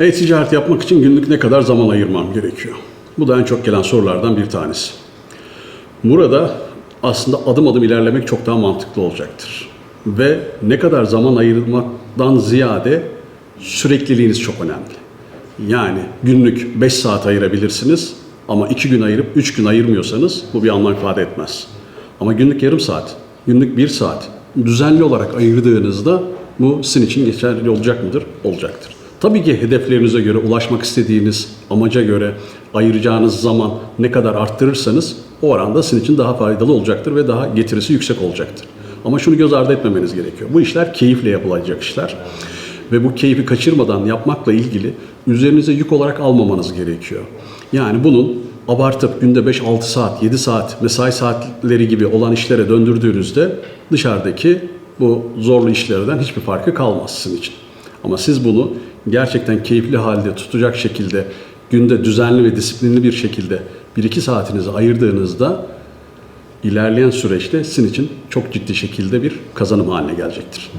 E-ticaret yapmak için günlük ne kadar zaman ayırmam gerekiyor? Bu da en çok gelen sorulardan bir tanesi. Burada aslında adım adım ilerlemek çok daha mantıklı olacaktır. Ve ne kadar zaman ayırmaktan ziyade sürekliliğiniz çok önemli. Yani günlük 5 saat ayırabilirsiniz ama 2 gün ayırıp 3 gün ayırmıyorsanız bu bir anlam ifade etmez. Ama günlük yarım saat, günlük 1 saat düzenli olarak ayırdığınızda bu sizin için geçerli olacak mıdır? Olacaktır. Tabii ki hedeflerinize göre, ulaşmak istediğiniz amaca göre ayıracağınız zaman ne kadar arttırırsanız o oranda sizin için daha faydalı olacaktır ve daha getirisi yüksek olacaktır. Ama şunu göz ardı etmemeniz gerekiyor. Bu işler keyifle yapılacak işler. Ve bu keyfi kaçırmadan yapmakla ilgili üzerinize yük olarak almamanız gerekiyor. Yani bunun abartıp günde 5-6 saat, 7 saat mesai saatleri gibi olan işlere döndürdüğünüzde dışarıdaki bu zorlu işlerden hiçbir farkı kalmaz sizin için. Ama siz bunu gerçekten keyifli halde tutacak şekilde günde düzenli ve disiplinli bir şekilde 1-2 saatinizi ayırdığınızda ilerleyen süreçte sizin için çok ciddi şekilde bir kazanım haline gelecektir.